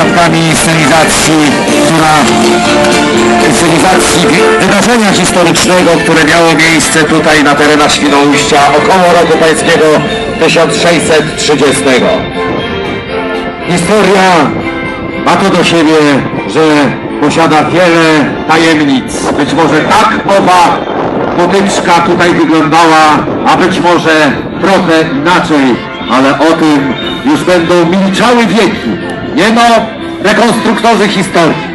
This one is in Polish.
Świadkami scenizacji, która scenizacji wydarzenia historycznego, które miało miejsce tutaj na terenach Świnoujścia około roku pańskiego 1630. Historia ma to do siebie, że posiada wiele tajemnic. Być może tak owa potyczka tutaj wyglądała, a być może trochę inaczej, ale o tym już będą milczały wieki. Nie no, rekonstruktorzy historii.